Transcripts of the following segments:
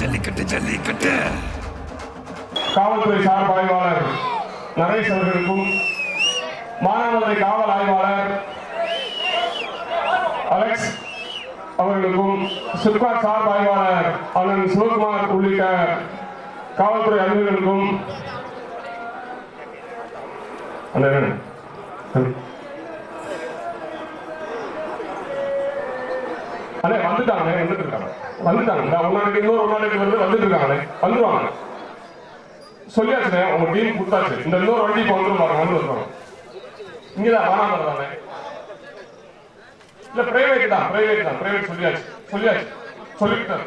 ஜல்லிக்கட்டு ஜல்லிக்கட்டு. காவல்துறை சார்பு ஆய்வாளர் நரேஷ் அவர்களுக்கும் மானாமதுரை காவல் ஆய்வாளர் அலெக்ஸ் அவர்களுக்கும் சிப்காட் சார்பு ஆய்வாளர் அண்ணன் சிவகுமார் உள்ளிட்ட காவல்துறை அறிஞர்களுக்கும் அண்ணன் அண்ணே வந்துட்டாங்க வந்துட்டு இருக்காங்க வந்துட்டாங்க. இந்த ஒரு நாளைக்கு இன்னொரு ஒரு நாளைக்கு வந்து வந்துட்டு இருக்காங்க வந்துருவாங்க. சொல்லியாச்சுண்ணே உங்க டீம் கொடுத்தாச்சு. இந்த இன்னொரு வண்டி இப்போ வந்துரும் பாருங்க வந்து வருவாங்க இங்கதான் வானாமலை தானே இல்ல பிரைவேட் தான் பிரைவேட் தான். பிரைவேட் சொல்லியாச்சு. சொல்லியாச்சு. சொல்லிக்கிட்டேன்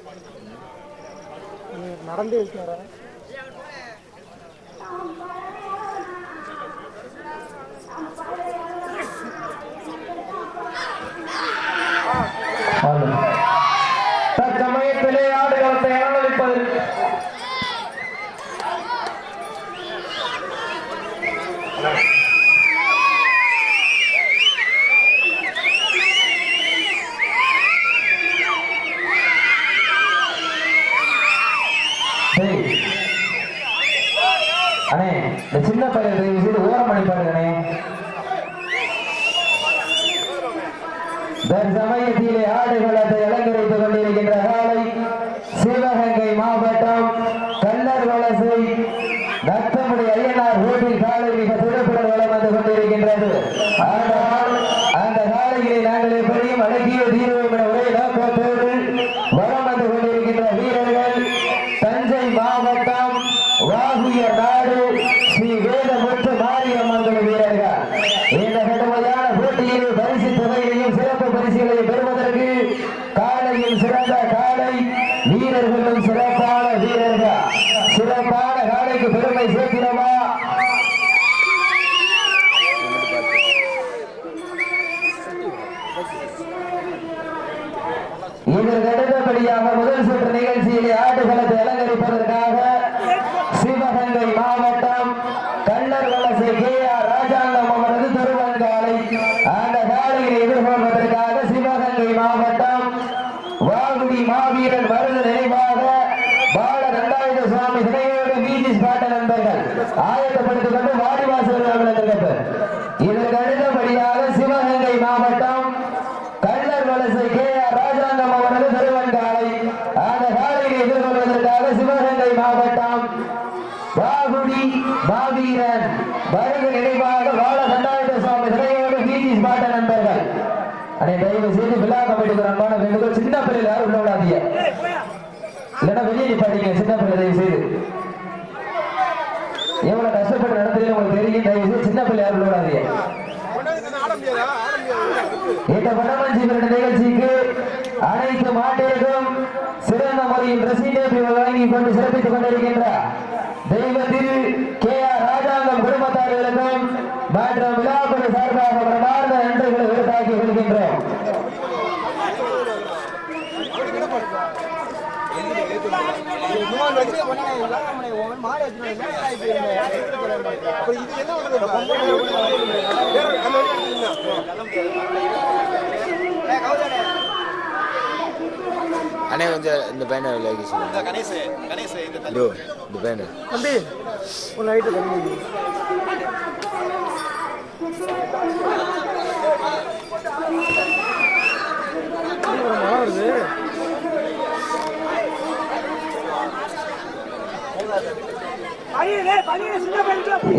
ப்ரோ நடந்தே இருக்காரா தற்சமயத்திலே ஆடுகளத்தை அனுமதிப்பதற்கு டேய். அண்ணே இந்த சின்ன பையன் தயவு செய்து ஓரம் பண்ணி பாருங்க அண்ணே தற்சமயத்திலே ஆடுகளத்தை அலங்கரித்துக் கொண்டிருக்கின்ற காலை சிவகங்கை மாவட்டம் கல்லர் வலசை நத்தமுடி ஐயனார் ரோட்டில் காலை மிக சிறப்புடன் வளம் வந்து கொண்டிருக்கின்றது. ஆனால் அந்த காலையை நாங்கள் எப்படியும் அழகிய தீர்வோம் என ஒரே நோக்கத்தோடு வளம் வந்து கொண்டிருக்கின்ற வீரர்கள் தஞ்சை மாவட்டம் வாகுய நாடு முதல் அனை தயவு செய்து விழா கமிட்டிக்கு அன்பான வேண்டுகோள் சின்ன பிள்ளைகள் யாரும் உள்ள விடாதீங்க இல்லைன்னா வெளியே நிப்பாட்டீங்க சின்ன பிள்ளை தயவு செய்து. எவ்வளவு கஷ்டப்பட்டு நடத்துறீங்க உங்களுக்கு தெரியும் தயவு செய்து சின்ன பிள்ளை யாரும் உள்ள விடாதீங்க இந்த வடமஞ்சி விருது நிகழ்ச்சிக்கு அனைத்து மாட்டிற்கும் சிறந்த முறையில் ரசீதை வழங்கி கொண்டு சிறப்பித்துக் கொண்டிருக்கின்றார் தெய்வத்தில் கே ஆர் ராஜாங்கம் குடும்பத்தார்களுக்கும் மற்றும் விழாக்குழு சார்பாக பிரமார்ந்த நன்றிகளை கொள்கின்றோம் அண்ணே கொஞ்சம் இந்த பேனர் விலகி சொல்லுங்க. ப்ரோ இந்த பேனர் தம்பி ஒரு லைட்டு கம்மி.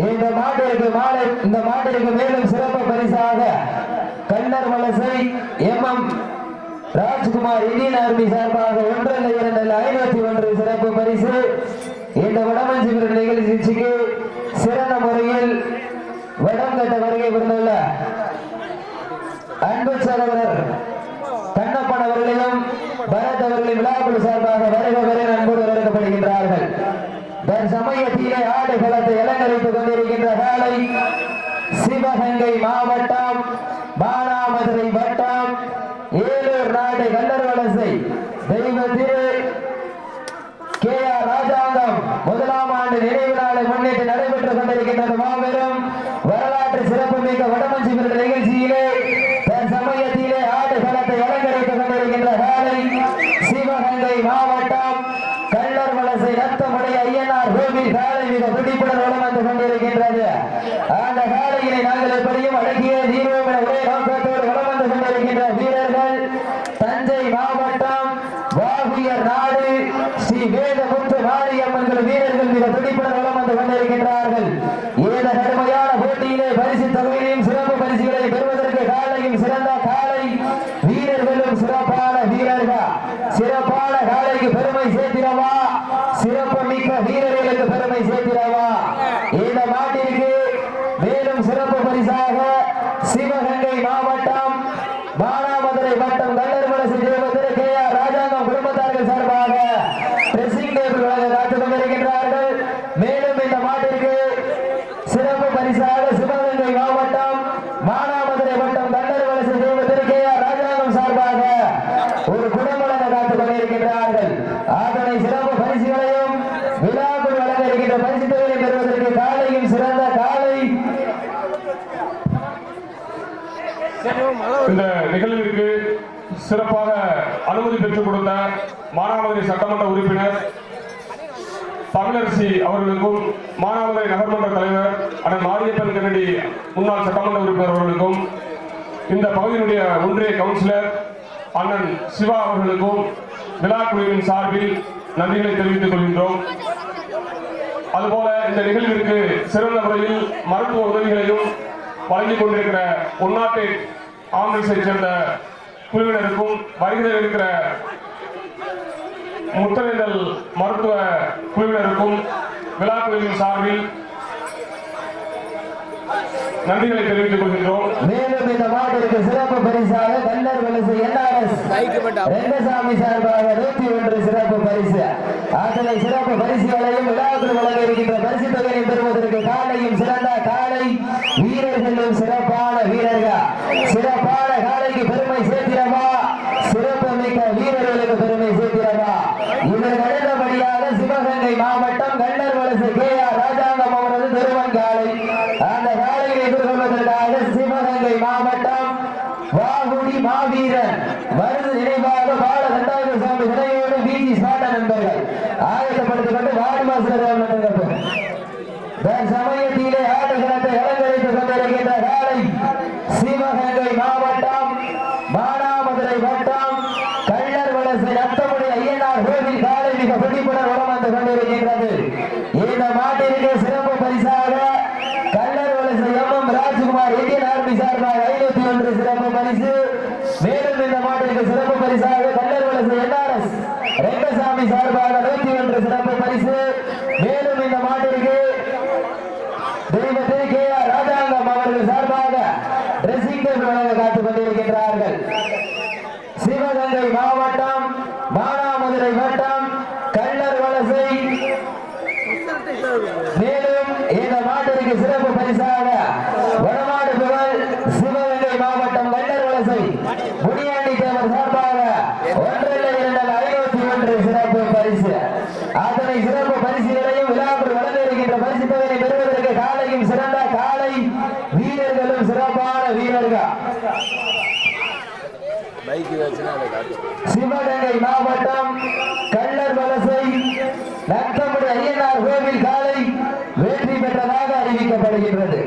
இந்த மாட்டிற்கு மாலை இந்த மாட்டிற்கு மேலும் சிறப்பு பரிசாக Kandar Valasai M M Rajkumar Indian army சார்பாக ஒன்றல்ல இரண்டல்ல ஐநூத்தி ஒன்று சிறப்பு பரிசு. இந்த வடமஞ்சி நிகழ்ச்சிக்கு சிறந்த முறையில் வடம் கட்ட வருகை பிறந்தவர் அன்பு சகோதரர் கண்ணப்பன் அவர்களையும் பரத் அவர்களையும் விழாக்குழு சார்பாக வருக அன்போடு வரவேற்கப்படுகின்றார்கள் தற்சமயத்திலே ஆடு களத்தை கொண்டிருக்கின்ற காலை சிவகங்கை மாவட்டம் மானாமதுரை வட்டம் ஏலூர் நாடு கல்லர் தெய்வ திரு கே ஆர் ராஜாங்கம் முதலாம் ஆண்டு நினைவு நாளை முன்னிட்டு நடைபெற்றுக் கொண்டிருக்கின்றது மாபெரும் வரலாற்று சிறப்புமிக்க வடமஞ்சி விருது நிகழ்ச்சியிலே தன் சமயத்திலே ஆடு களத்தை அலங்கரித்துக் கொண்டிருக்கின்ற காலை சிவகங்கை மாவட்டம் கள்ளர் வலசை ரத்தமுடைய ஐயனார் கோவில் காலை மிக துடிப்புடன் வளம் வந்து கொண்டிருக்கின்றது அந்த காலையினை நாங்கள் எப்படியும் அழகிய தீர்வோம் என ஒரே நோக்கத்தோடு வளம் வந்து கொண்டிருக்கின்ற வீரர்கள் தஞ்சை மாவட்டம் வாகியர் நாடு ஸ்ரீ வேதமுத்து மாரியம்மன்கள் வீரர்கள் மிக துடிப்பட வளம் வந்து கொண்டிருக்கின்றார்கள். ஏத கடுமையான போட்டியிலே பரிசு தொகையையும் சிறப்பு பரிசுகளை பெறுவதற்கு காலையும் சிறந்த காலை வீரர்களும் சிறப்பான வீரர்கள். சிறப்பான காலைக்கு பெருமை சேர்த்திடவா சிறப்பு மிக்க வீரர்களுக்கு பெருமை சேர்த்திடவா இந்த மாட்டிற்கு மேலும் சிறப்பு பரிசாக சிவகங்கை மாவட்டம் மானாமதுரை வட்டம் கல்லர்மலசி தேவதிரு கே ஆர் ராஜாங்கம் குடும்பத்தார்கள் சார்பாக ட்ரெஸ்ஸிங் டேபிள் வழங்க காத்துக் கொண்டிருக்கின்றார்கள் மேலும் இந்த மாட்டிற்கு சிறப்பு பரிசாக சிவகங்கை மாவட்டம் மானாமதுரை வட்டம் கல்லர்மலசி தேவதிரு கே ஆர் ராஜாங்கம் சார்பாக ஒரு குடமலங்க காத்துக் கொண்டிருக்கின்றார்கள் அதனை சிறப்பு பரிசுகளையும் விழாக்குள் வழங்க இருக்கின்ற பரிசு தொகையை பெறுவதற்கு காலையும் சிறந்த காலை சரி மழை இந்த நிகழ்விற்கு சிறப்பாக அனுமதி பெற்றுக் கொடுத்த மானாமதுரை சட்டமன்ற உறுப்பினர் தமிழரசி அவர்களுக்கும் மானாமதுரை நகர்மன்ற தலைவர் அண்ணன் மாரியப்பன் கன்னடி முன்னாள் சட்டமன்ற உறுப்பினர் அவர்களுக்கும் இந்த பகுதியினுடைய ஒன்றிய கவுன்சிலர் அண்ணன் சிவா அவர்களுக்கும் விழா குழுவின் சார்பில் நன்றிகளை தெரிவித்துக் கொள்கின்றோம். அதுபோல இந்த நிகழ்விற்கு சிறந்த முறையில் மருத்துவ உதவிகளையும் வழங்கிக் கொண்டிருக்கிற உள்நாட்டு ஆம்புலன்ஸை சேர்ந்த குழுவினருக்கும் வருகிற இருக்கிற முத்தமிழல் மருத்துவ குழுவினருக்கும் விழா குழுவின் சார்பில் நன்றிகளை தெரிவித்துக் கொள்கின்றோம். மேலும் இந்த மாட்டிற்கு சிறப்பு பரிசாக கல்லர் வலசை என்ஆர்எஸ் ரெங்கசாமி சார்பாக நூத்தி ஒன்று சிறப்பு பரிசு. அத்தனை சிறப்பு பரிசுகளையும் விழாக்கள் வழங்க இருக்கின்ற பரிசு தொகையை பெறுவதற்கு காலையும் சிறந்த காலை வீரர்களும் சிறப்பான வீரர்கள் சிறப்பான காலைக்கு பெருமை சேர்த்திடவா சிறப்பு மிக்க வீரர்களுக்கு பெருமை சேர்த்திடவா இதற்கு அடுத்தபடியாக சிவகங்கை மாவட்டம் கண்டர் வலசு கே ஆர் ராஜாங்கம் அவரது திருவன் காலை அந்த காலையை எதிர்கொள்வதற்காக சிவகங்கை மாவட்டம் வாகுடி வருது நினைவாக பால தண்டாயுத சாமி சிலையோடு வீதி ஸ்பாட்ட நண்பர்கள். ஆயத்தப்படுத்திக் கொண்டு வாடி மாஸ்டர் நண்பர்கள். சமயத்திலே ஆடுகளத்தை அலங்கரித்துக் கொண்டிருக்கின்ற காலை சிவகங்கை மாவட்டம் மானாமதுரை வட்டம் கள்ளர் வலசை அத்தமுடைய ஐயனார் கோவில் காலை மிக பிடிப்புடன் உடம்பு வந்து கொண்டிருக்கின்றது. இந்த மாதிரி சிறப்பு பரிசாக Kallar Valasai M M Rajkumar Indian army சார்பாக ஐநூத்தி ஒன்று சிறப்பு பரிசு மேலும் இந்த மாட்டிற்கு சிறப்பு பரிசாக கள்ளர் வலசை என்ஆர்எஸ் ரெங்கசாமி சார்பாக நூத்தி ஒன்று சிறப்பு பரிசு மேலும் இந்த மாட்டிற்கு தெய்வத்திற்கு கே ஆர் ராஜாங்கம் அவர்கள் சார்பாக ட்ரெஸ்ஸிங் டேபிள் வழங்க காத்துக் கொண்டிருக்கின்றார்கள் சிவகங்கை மாவட்டம் மானாமதுரை வட்டம் கள்ளர் வலசை. மேலும் இந்த மாட்டிற்கு சிறப்பு பரிசாக வடமாடு புகழ் சிவகங்கை மாவட்டம் கள்ளர் வலசை. முனியாண்டி தேவர் சார்பாக ஒன்றில் இரண்டு ஐநூத்தி ஒன்று சிறப்பு பரிசு. அத்தனை சிறப்பு பரிசுகளையும் விழாவில் வளர்ந்து இருக்கின்ற பரிசு தொகையை பெறுவதற்கு காலையும் சிறந்த காலை வீரர்களும் சிறப்பான வீரர்கள். சிவகங்கை மாவட்டம் கள்ளர் வலசை நத்தமுடி ஐயனார் கோவில் காலை வெற்றி பெற்றதாக அறிவிக்கப்படுகின்றது.